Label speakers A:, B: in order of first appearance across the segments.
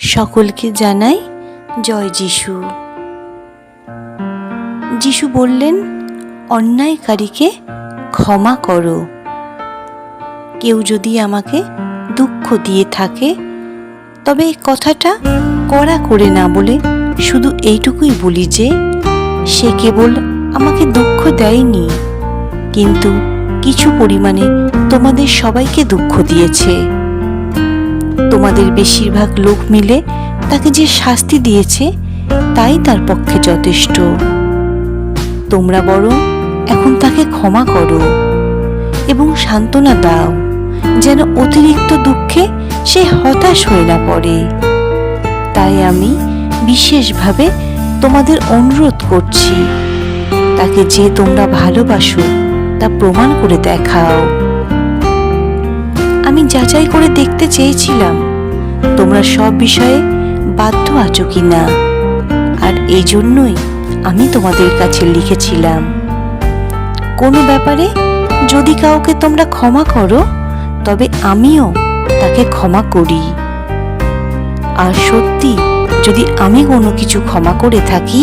A: সকলকে জানাই জয় যিশু। যিশু বললেন, অন্যায়কারীকে ক্ষমা করো। কেউ যদি আমাকে দুঃখ দিয়ে থাকে, তবে কথাটা কড়া করে না বলে শুধু এইটুকুই বলি যে, সে কেবল আমাকে দুঃখ দেয়নি, কিন্তু কিছু পরিমাণে তোমাদের সবাইকে দুঃখ দিয়েছে। তোমাদের বেশিরভাগ লোক মিলে তাকে যে শাস্তি দিয়েছে, তাই তার পক্ষে যথেষ্ট। তোমরা বরং এখন তাকে ক্ষমা করো এবং সান্ত্বনা দাও, যেন অতিরিক্ত দুঃখে সে হতাশ হয়ে না পড়ে। তাই আমি বিশেষভাবে তোমাদের অনুরোধ করছি, তাকে যে তোমরা ভালোবাসো তা প্রমাণ করে দেখাও। আমি যাচাই করে দেখতে চেয়েছিলাম তোমরা সব বিষয়ে বাধ্য আছো কি না আর এই জন্যই আমি তোমাদের কাছে লিখেছিলাম, কোনো ব্যাপারে যদি কাউকে তোমরা ক্ষমা করো, তবে আমিও তাকে ক্ষমা করি। আর সত্যি, যদি আমি কোনো কিছু ক্ষমা করে থাকি,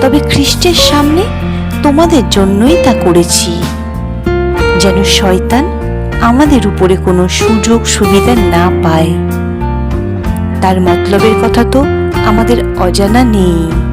A: তবে খ্রিস্টের সামনে তোমাদের জন্যই তা করেছি, যেন শয়তান আমাদের উপরে কোনো সুযোগ সুবিধা না পায়। তার মতলবের কথা তো আমাদের অজানা নেই।